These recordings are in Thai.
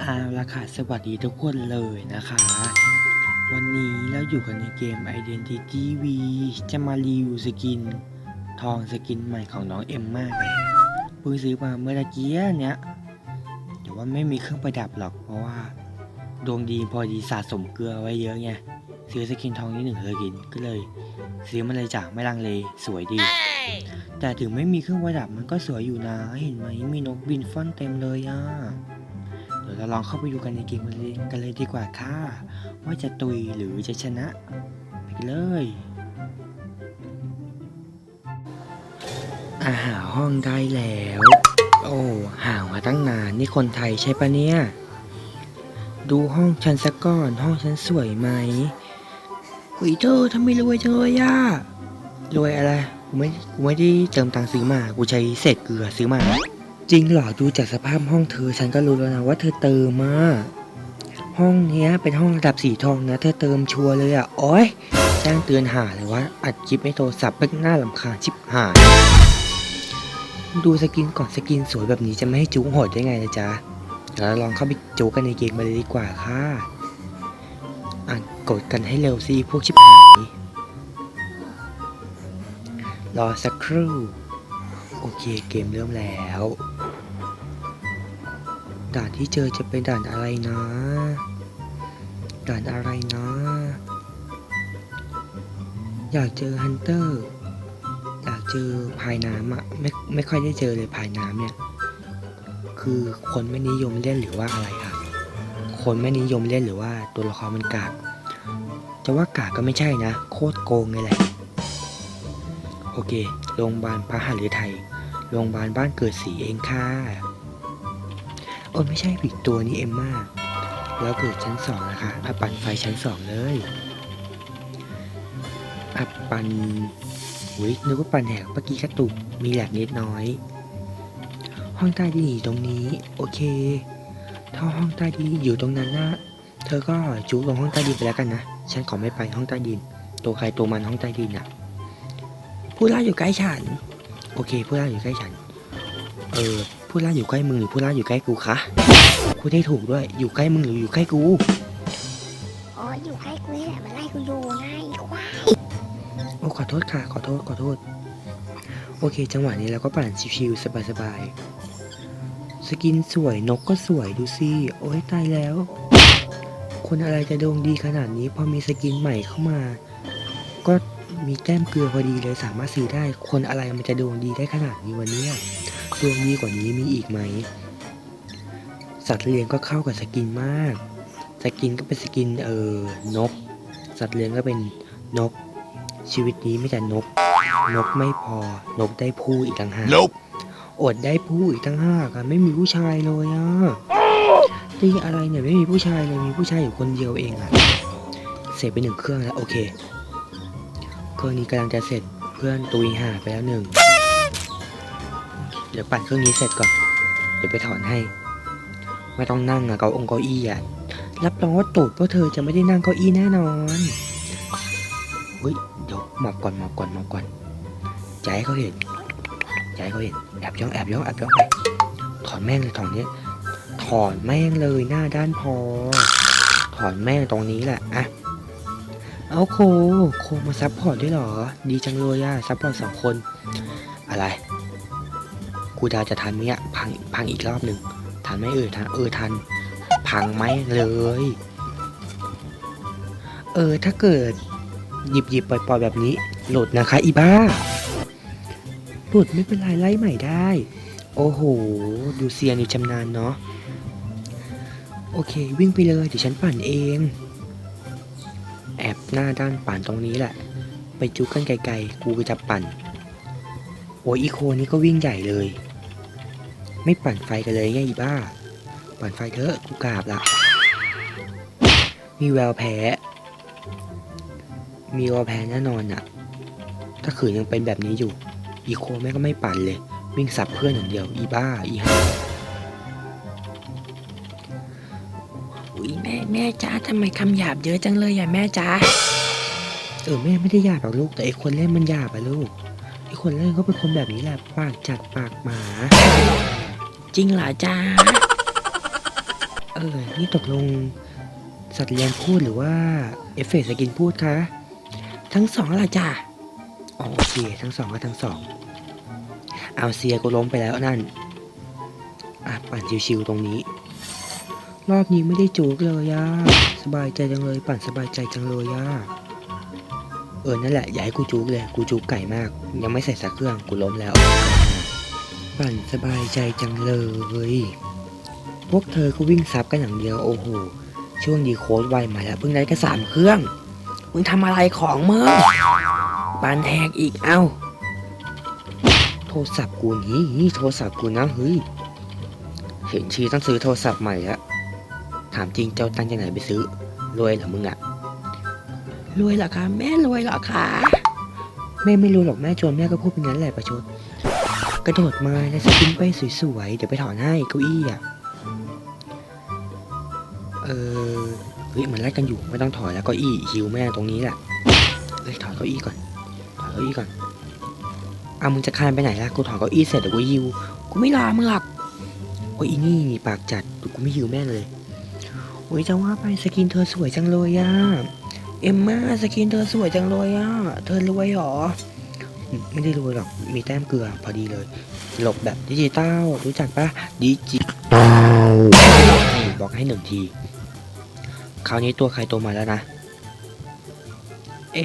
เอาละค่ะสวัสดีทุกคนเลยนะคะ วันนี้เราอยู่กันในเกม Identity V จะมารีวิวสกิน ทองสกินใหม่ของน้องเอ็มมากเพิ่งซื้อมาเมื่อตะกี้เนี้ยแต่ว่าไม่มีเครื่องประดับหรอกเพราะว่า ดวงดีพอดีสะสมเกลือไว้เยอะไงซื้อสกินทองนี่หนึ่งสกินก็เลย ซื้อมาเลยจ้ะไม่ลังเลสวยดีแต่ถึงไม่มีเครื่องประดับมันก็สวยอยู่นะ เห็นไหมมีนกบินฟ่อนเต็มเลยอะ เดี๋ยวเราลองเข้าไปดูกันในเกมกันเลยดีกว่าค่ะ ว่าจะตุยหรือจะชนะ ไปเลยอาหาห้องได้แล้ว โอ้ห่างมาตั้งนานนี่คนไทยใช่ปะเนี่ย ดูห้องฉันสักก่อนห้องฉันสวยไหมกุยเธอทำไมรวยจังเลยอะรวยอะไร กูไม่ กูไม่ได้เติมตังค์ซื้อมา กูใช้เศษเกลือซื้อมา จริงเหรอดูจากสภาพห้องเธอ ฉันก็รู้แล้วนะว่าเธอเติมมาห้องเนี้ยเป็นห้องระดับสีทองนะเธอเติมชัวร์เลยอะโอ้ยแจ้งเตือนหาเลยว่าอัดคลิปในโทรศัพท์เป็นหน้าลำคาญชิบหายดูสกินก่อนสกินสวยแบบนี้จะไม่ให้จุ๊โหดได้ไงนะจ๊ะเดี๋ยวเราลองเข้าไปจูกันในเกมมาเลยดีกว่าค่ะอ่านกดกันให้เร็วสิพวกชิบหายรอสักครู่ โอเคเกมเริ่มแล้ว ด่านที่เจอจะเป็นด่านอะไรนะ ด่านอะไรนะ อยากเจอฮันเตอร์ อยากเจอพายน้ำอะไม่ไม่ค่อยได้เจอเลยพายน้ำเนี่ย คือคนไม่นิยมเล่นหรือว่าอะไรครับ คนไม่นิยมเล่นหรือว่าตัวละครมันกาก จะว่ากากก็ไม่ใช่นะ โคตรโกงเลยแหละ โอเค โรงพยาบาลพระหฤทัยโรงพยาบาลบ้านเกิดสีเองค่ะ อ้ไม่ใช่ผิดตัวนี้เอ็มมาแล้วเกิดชั้นสองนะคะอะปั่นไฟชั้นสองเลยอะปั่นอุ้ยนึกว่าปั่นแหกเมื่อกี้กระตุกมีแหลกนิดน้อย ห้องใต้ดินอยู่ตรงนี้ โอเค ถ้าห้องใต้ดินอยู่ตรงนั้นนะเธอก็จุกลงห้องใต้ดินไปแล้วกันนะฉันขอไม่ไปห้องใต้ดิน ตัวใครตัวมันห้องใต้ดินอะผู้ล่าอยู่ใกล้ฉัน โอเค ผู้ล่าอยู่ใกล้ฉัน เออ ผู้ล่าอยู่ใกล้มึงหรือผู้ล่าอยู่ใกล้กูคะพูดได้ถูกด้วย อยู่ใกล้มึงหรืออยู่ใกล้กูอ๋ออยู่ใกล้กูนี่แหละมันไล่กูอยู่ไงไอ้ควายโอ้ขอโทษค่ะ ขอโทษขอโทษ โอเค จังหวะนี้เราก็ปั่นชิวๆสบายๆสกินสวยนกก็สวยดูสิโอ้ยตายแล้ว คนอะไรจะดวงดีขนาดนี้พอมีสกินใหม่เข้ามา ก็มีแต้มเกลือพอดีเลยสามารถซื้อได้ คนอะไรมันจะดวงดีได้ขนาดนี้วันนี้ ดวงดีกว่านี้มีอีกไหม สัตว์เลี้ยงก็เข้ากับสกินมาก สกินก็เป็นสกินเออนก สัตว์เลี้ยงก็เป็นนก ชีวิตนี้ไม่แต่นก นกไม่พอ นกได้ผู้อีกต่างหาก Nope. อดได้ผู้อีกต่างหากอะไม่มีผู้ชายเลยอะตีอะไรเนี่ยไม่มีผู้ชายเลยมีผู้ชายอยู่คนเดียวเองอะเสร็จไปหนึ่งเครื่องแล้วโอเค เครื่องนี้กำลังจะเสร็จเพื่อนตุยหาไปแล้วหนึ่งเดี๋ยวปั่นเครื่องนี้เสร็จก่อน เดี๋ยวไปถอนให้ ไม่ต้องนั่งอะเกาองเก้าอี้อะรับรองว่าตูดพวกเธอจะไม่ได้นั่งเก้าอี้แน่นอนเฮ้ยเดี๋ยวหมอบก่อนหมอบก่อนหมอบก่อนให้เขาเห็นให้เขาเห็นแอบย่องแอบย่องแอบย่องไปถอนแม่งเลยถอนเนี้ยถอนแม่งเลยหน้าด้านพอ ถอนแม่งตรงนี้แหละอะเอาโคโคมาซับพอร์ตด้วยหรอ ดีจังเลยอะซับพอร์ตสองคน อะไร กูดาวจะทันไหมอะพังพังอีกรอบหนึ่งทันไหมเออทันเออทัน พังไหมเลย เออถ้าเกิด หยิบหยิบปล่อยปล่อยแบบนี้ หลุดนะคะอีบ้า หลุดไม่เป็นไรไล่ใหม่ได้ โอ้โห ดูเซียนดูชำนาญเนาะโอเค วิ่งไปเลยเดี๋ยวฉันปั่นเอง แอบหน้าด้านปั่นตรงนี้แหละ ไปจุกกันไกลๆ กูก็จะปั่น โอ้ยอีโคนี่ก็วิ่งใหญ่เลย ไม่ปั่นไฟกันเลยไงอีบ้า ปั่นไฟเถอะกูกราบละมีแววแพ้ มีแววแพ้แน่นอนอะถ้าขืนยังเป็นแบบนี้อยู่ อีโคแม่งก็ไม่ปั่นเลย วิ่งสับเพื่อนอย่างเดียว อีบ้า อีห่าอุ้ยแม่แม่จ้าทำไมคำหยาบเยอะจังเลยอะแม่จ้าเออแม่ไม่ได้หยาบหรอกลูกแต่ไอคนเล่นมันหยาบอะลูกไอคนเล่นก็เป็นคนแบบนี้แหละปากจัดปากหมา จริงเหรอจ้าเออ นี่ตกลงสัตว์เลี้ยงพูดหรือว่าเอฟเฟกต์สกินพูดคะ ทั้งสองละจ้ะอ๋อโอเคทั้งสองก็ทั้งสอง เอาเซียกูล้มไปแล้วนั่น อะปั่นชิวๆตรงนี้ รอบนี้ไม่ได้จูกเลยย่าสบายใจจังเลย ปั่นสบายใจจังเลยย่าเออ นั่นแหละ อย่าให้กูจูกเลย กูจูกไก่มาก ยังไม่ใส่สักเครื่อง กูล้มแล้ว ปั่นสบายใจจังเลย พวกเธอก็วิ่งซับกันอย่างเดียวโอ้โห ช่วงดีโค้ดไวมาแล้วเพิ่งได้แค่สามเครื่อง มึงทำอะไรของมึงปานแทกอีกเอ้า โทรศัพท์กูนี่โทรศัพท์กูนะเฮ้ย เห็นชีต้องซื้อโทรศัพท์ใหม่ล้วถามจริงเจ้าตังจากไหนไปซื้อ รวยเหรอมึงอะรวยเหรอคะแม่รวยเหรอคะแม่ไม่รู้หรอกแม่จนแม่ก็พูดเป็นงั้นแหละประชด กระโดดมาแล้วสกินไปสวยๆ เดี๋ยวไปถอนให้เก้าอี้อะ เออเฮ้ยมันไล่กันอยู่ไม่ต้องถอยแล้วเก้าอี้หิวแม่งตรงนี้แหละเอ้ยถอยเก้าอี้ก่อน ถอยเก้าอี้ก่อนเอามึงจะคานไปไหนล่ะกูถอนเก้าอี้เสร็จเดี๋ยวกูหิวกูไม่รอมึงหรอกโอ้ยอีนี่นี่ปากจัดดูกูไม่หิวแม่เลยโอ้ยจะว่าไปสกินเธอสวยจังเลยอะเอ็มมาสกินเธอสวยจังเลยอะเธอรวยเหรอ ไม่ได้รวยหรอก มีแต้มเกลือพอดีเลย หลบแบบดิจิตอลรู้จักปะดิจิตอลบอกให้หนึ่งที คราวนี้ตัวใครตัวมาแล้วนะ เอ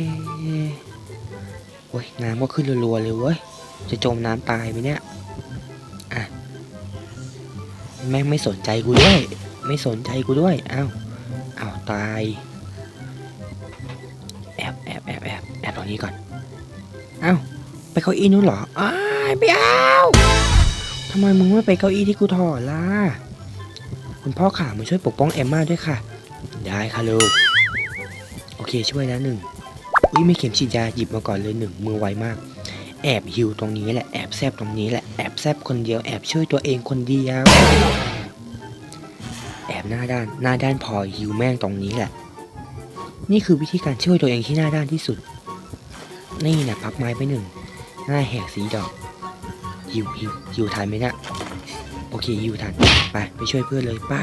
โอ้ยน้ำก็ขึ้นรัวๆเลยเว้ย จะจมน้ำตายไหมเนี่ย อะ แม่งไม่สนใจกูด้วย ไม่สนใจกูด้วย อ้าว อ้าวตาย แอบแอบแอบแอบแอบตรงนี้ก่อน อ้าว ไปเก้าอี้นู้นเหรออ้ายไม่เอาทำไมมึงไม่ไปเก้าอี้ที่กูถอดล่ะ คุณพ่อขามาช่วยปกป้องเอมมาด้วยค่ะ ได้ค่ะลูก โอเคช่วยแล้วหนึ่งอุ้ยไม่เข็มฉีดยาหยิบมาก่อนเลยหนึ่งมือไวมาก แอบหิวตรงนี้แหละแอบแซบตรงนี้แหละแอบแซบคนเดียวแอบช่วยตัวเองคนเดียว แอบหน้าด้านหน้าด้านพอหิวแม่งตรงนี้แหละ นี่คือวิธีการช่วยตัวเองที่หน้าด้านที่สุด นี่นะพับไม้ไปหนึ่ง หน้าแหกสีดอกหิวหิวหิวทันไหมเนะี่ยโอเคหิวทันไปไปช่วยเพื่อนเลยไป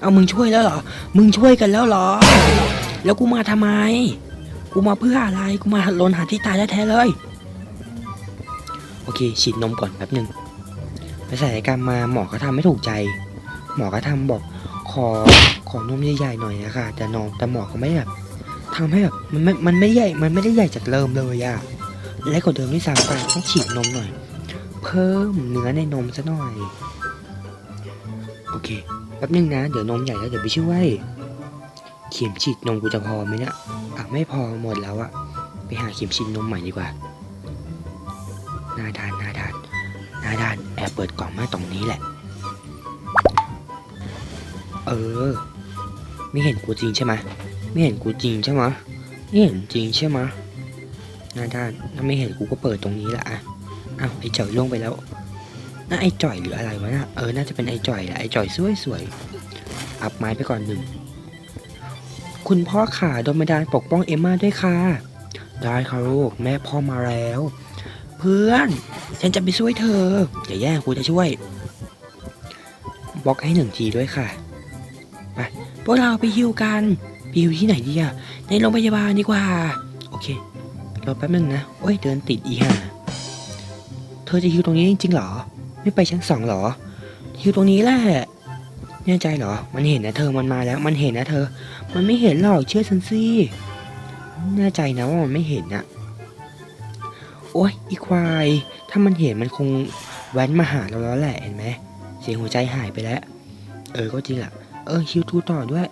เอามึงช่วยแล้วเหรอ มึงช่วยกันแล้วเหรอ แล้วกูมาทำไม กูมาเพื่ออะไรกูมาลนหาที่ตายแท้ๆเลย โอเคฉีดนมก่อนแป๊บหนึ่งไปใส่การมมาหมอเขาทำไม่ถูกใจ หมอก็ทำบอกขอขอนมใหญ่ๆหน่อยนะคะแต่น้องแต่หมอเขาไม่แบบทำให้แบบมันไม่มันไม่ใหญ่มันไม่ได้ใหญ่จากเริ่มเลยอะ และกว่าเดิมที่สามไปต้องฉีดนมหน่อย เพิ่มเนื้อในนมซะหน่อย โอเคแป๊บนึงนะ เดี๋ยวนมใหญ่แล้วเดี๋ยวไปช่วยเข็มฉีดนมกูจะพอไหมเนี่ยอะไม่พอหมดแล้วอะไปหาเข็มฉีดนมใหม่ดีกว่าหน้าด้านหน้าด้านหน้าด้านแอบเปิดกล่องมาตรงนี้แหละ เออ ไม่เห็นกูจริงใช่ไหมไม่เห็นกูจริงใช่ไหมไม่เห็นจริงใช่ไหม หน้าด้านถ้าไม่เห็นกูก็เปิดตรงนี้แหละอะอ้าวไอ้จ่อยลงไปแล้วน่าไอ้จ่อยหรืออะไรวะน่ะเออน่าจะเป็นไอ้จ่อยแหละไอ้จ่อยสวยสวยๆอับไม้ไปก่อนหนึ่งคุณพ่อขาดนบันดาลปกป้องเอมมาด้วยค่ะได้ค่ะลูกแม่พ่อมาแล้ว เพื่อน ฉันจะไปช่วยเธออย่าแย่งกูจะช่วยบล็อกให้หนึ่งทีด้วยค่ะไปพวกเราไปฮิวกันไปฮิวที่ไหนดีอะในโรงพยาบาลดีกว่า โอเค รอแป๊บนึงนะ โอ้ยเดินติดอีห่าเธอจะฮิวตรงนี้จริงๆหรอ ไม่ไปชั้นสองหรอฮิวตรงนี้แหละแน่ใจหรอ มันเห็นนะเธอมันมาแล้ว มันเห็นนะเธอ มันไม่เห็นหรอกเชื่อฉันสิแน่ใจนะว่ามันไม่เห็นอะโอ้ยอีควาย ถ้ามันเห็นมันคงแว้นมาหาเราแล้วแหละเห็นไหมเสียงหัวใจหายไปแล้ว เออก็จริงแหละเออฮิวทูต่อด้วย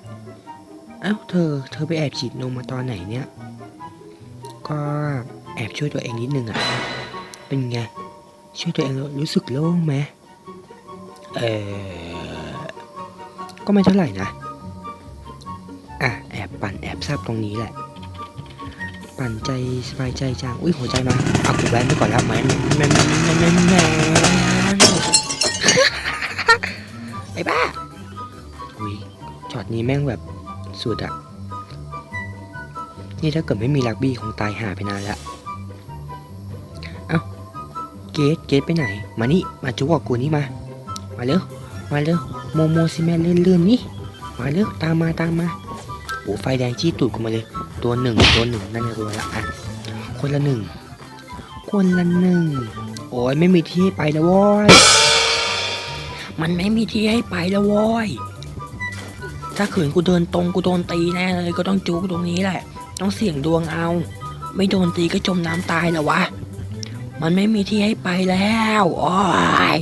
เอ้าเธอ เธอไปแอบฉีดนมมาตอนไหนเนี่ย ก็แอบช่วยตัวเองนิดนึงอะเป็นไง ช่วยตัวเองรู้สึกโล่งไหมเออก็ไม่เท่าไหร่นะ อะ แอบปั่นแอบซับตรงนี้แหละ ปั่นใจสบายใจจัง อุ้ยหัวใจมาเอากูแวนไปก่อนแล้วแมแมนแมนแมนแมนแมนไอ้บ้า อุ้ยช็อตนี้แม่งแบบสุดอะ นี่ถ้าเกิดไม่มีลักบี้คงตายหาไปนานแล้วเอ้าเกตเกตไปไหน มานี่ มาจุกกับกูนี่มา มาเร็ว มาเร็ว โมโมซิแมนเลื่อนๆนี่ มาเร็ว ตามมาตามมาโอ้ไฟแดงชี้ตูดกูมาเลย ตัวหนึ่งตัวหนึ่งนั่นไงตัวละอะคนละหนึ่ง คนละหนึ่ง โอ้ยไม่มีที่ให้ไปแล้วโว้ย มันไม่มีที่ให้ไปแล้วโว้ยถ้าขืนกูเดินตรงกูโดนตีแน่เลยก็ต้องจูกตรงนี้แหละ ต้องเสี่ยงดวงเอา ไม่โดนตีก็จมน้ำตายแล้ววะ มันไม่มีที่ให้ไปแล้วโอ้ย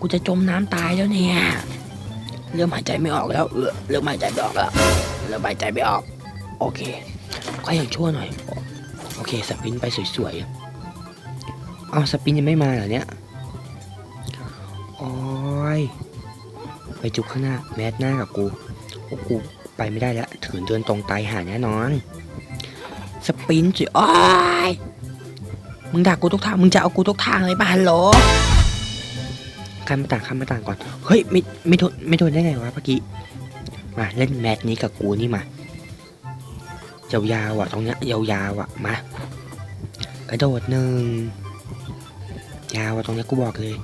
กูจะจมน้ำตายแล้วเนี่ย เริ่มหายใจไม่ออกแล้ว เออเริ่มหายใจไม่ออกแล้ว เริ่มหายใจไม่ออก โอเคก็ยังชั่วหน่อย โอเค สปินไปสวยๆ เอาสปินยังไม่มาเหรอเนี่ยโอ้ยไปจุกข้างหน้า แมสหน้ากับกู โอ้กู ไปไม่ได้แล้วถือเดินตรงตายหาแน่นอน สปินสิโอ้ยมึงด่ากูทุกทาง มึงจะเอากูทุกทางเลยป่ะฮัลโหลข้ามมาต่างข้ามมาต่างก่อน เฮ้ยไม่ไม่โดนไม่โดนได้ไงวะเมื่อกี้ มาเล่นแมตช์นี้กับกูนี่มายาวๆอะตรงเนี้ยยาวๆอะมากระโดดหนึ่งยาวอะตรงเนี้ยกูบอกเลย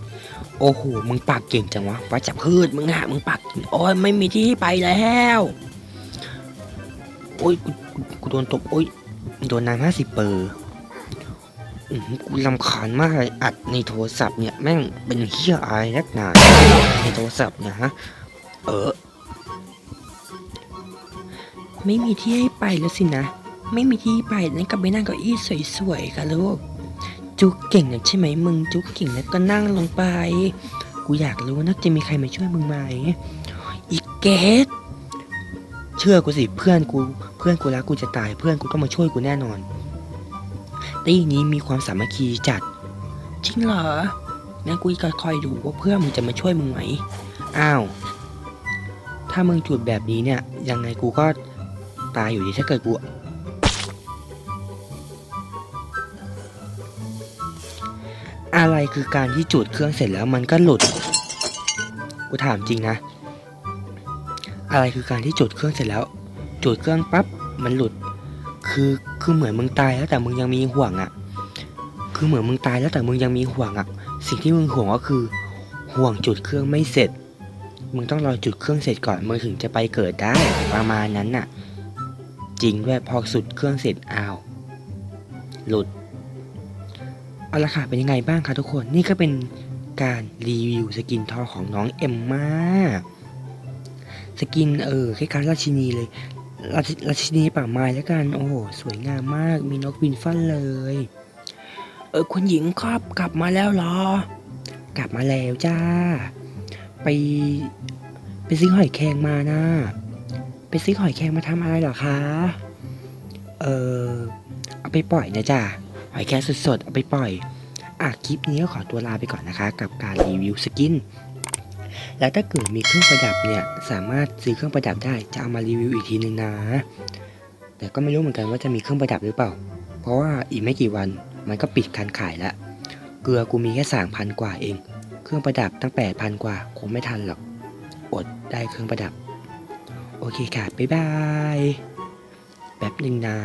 โอ้โหมึงปากเก่งจังวะว่าจับพืชมึงอะมึงปักโอ้ยไม่มีที่ให้ไปแล้ว อ้ยกูกูโดนตบโอ้ยโดนนานห้าสิบเปอร์อื้อหือกูลำคาญมากเลยอัดในโทรศัพท์เนี่ยแม่งเป็นเฮียอะไรนักหนาในโทรศัพท์เนี่ยฮะเออ ไม่มีที่ให้ไปแล้วสินะ ไม่มีที่ไปนั่นก็ไปนั่งเก้าอี้สวยๆกันลูกจุกเก่งนะใช่ไหมมึงจุกเก่งแล้วก็นั่งลงไป กูอยากรู้นะจะมีใครมาช่วยมึงไหมอีกเกต เชื่อกูสิเพื่อนกูเพื่อนกูรักกูจะตายเพื่อนกูต้องมาช่วยกูแน่นอนตีนี้มีความสามัคคีจัดจริงเหรองั้นกูก็คอยดูว่าเพื่อนมึงจะมาช่วยมึงไหมอ้าวถ้ามึงจุดแบบนี้เนี่ย ยังไงกูก็ตายอยู่ดีถ้าเกิดกูอะไรคือการที่จุดเครื่องเสร็จแล้วมันก็หลุด กูถามจริงนะ อะไรคือการที่จุดเครื่องเสร็จแล้ว จุดเครื่องปั๊บมันหลุด คือคือเหมือนมึงตายแล้วแต่มึงยังมีห่วงอะ่ะ คือเหมือนมึงตายแล้วแต่มึงยังมีห่วงอะ่ะ สิ่งที่มึงห่วงก็คือ ห่วงจุดเครื่องไม่เสร็จ มึงต้องรอจุดเครื่องเสร็จก่อนมึงถึงจะไปเกิดได้ประมาณนั้นน่ะ จริงด้วยพอสุดเครื่องเสร็จอ้าวหลุดเอาละค่ะเป็นยังไงบ้างคะทุกคนนี่ก็เป็นการรีวิวสกินทอของน้องเอ็มมา สกินเออคล้ายๆราชินีเลยราชราชินีป่าไม้แล้วกันโอ้โหสวยงามมากมีนกบินฟันเลย เออคุณหญิงครับกลับมาแล้วหรอ กลับมาแล้วจ้า ไปไปซื้อหอยแครงมานะไปซื้อหอยแครงมาทำอะไรหรอคะ เออเอาไปปล่อยนะจ้าหอยแครงสดๆเอาไปปล่อยอะคลิปนี้ก็ขอตัวลาไปก่อนนะคะ กับการรีวิวสกิน แล้วถ้าเกิดมีเครื่องประดับเนี่ยสามารถซื้อเครื่องประดับได้จะเอามารีวิวอีกทีหนึ่งนะ แต่ก็ไม่รู้เหมือนกันว่าจะมีเครื่องประดับหรือเปล่า เพราะว่าอีกไม่กี่วันมันก็ปิดการขายแล้วเกลือกูมีแค่สามพันกว่าเอง เครื่องประดับตั้งแปดพันกว่าคงไม่ทันหรอก อดได้เครื่องประดับ โอเคค่ะ บ๊ายบาย แป๊บหนึ่งนะ